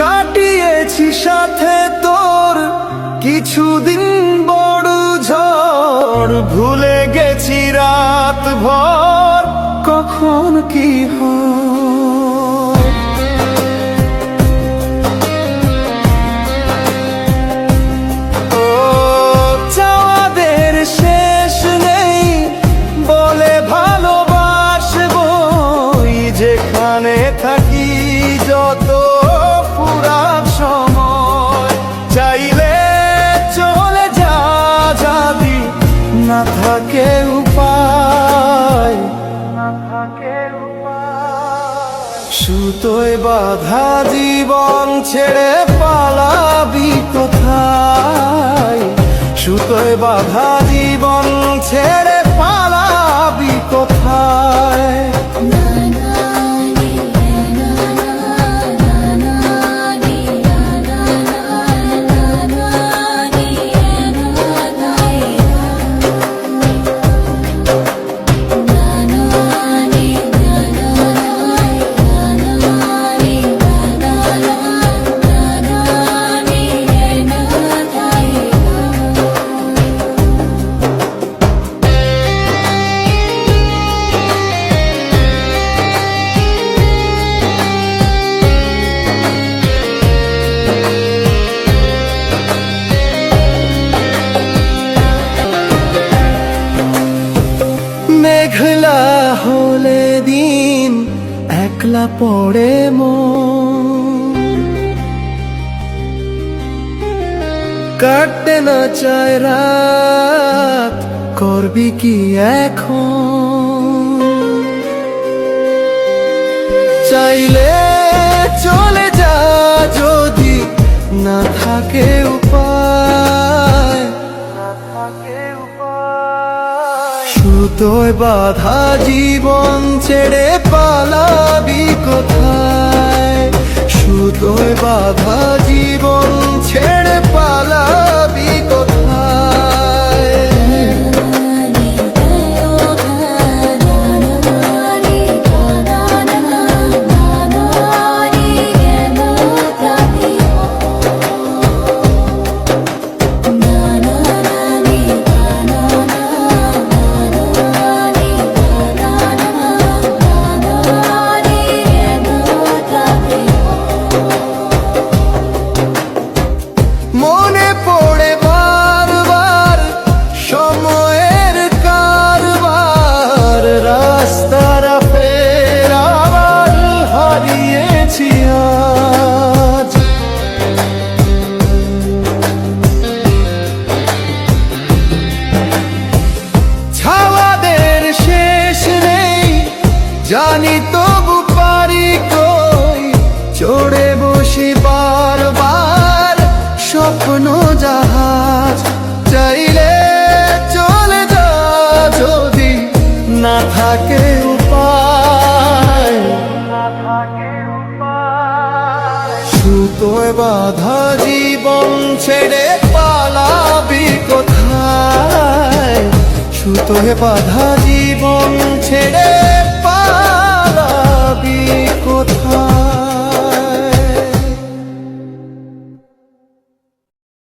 কাটিয়েছি সাথে তোর কিছুদিন বড় ঝড়। ভুলে গেছি রাত ভর, কখন কি হয়? শেষ নেই বলে ভালোবাসবো যেখানে থাকি। সুতোয় বাধা জীবন ছেড়ে পালাবি কোথায়? সুতোয় বাধা মেঘলা হলে দিন একলা পড়ে মন। কাটতে না চায় রাত, করবি কি এখন? চাইলে চলে যা যদি না থাকে উপায়। সুতোয় বাধা জীবন ছেড়ে পালাবি কোথায়? সুতোয় বাধা জীবন থাকে উপায়। সুতোয় বাধা জীবন ছেড়ে পালাবি কোথায়? সুতোয় বাধা জীবন ছেড়ে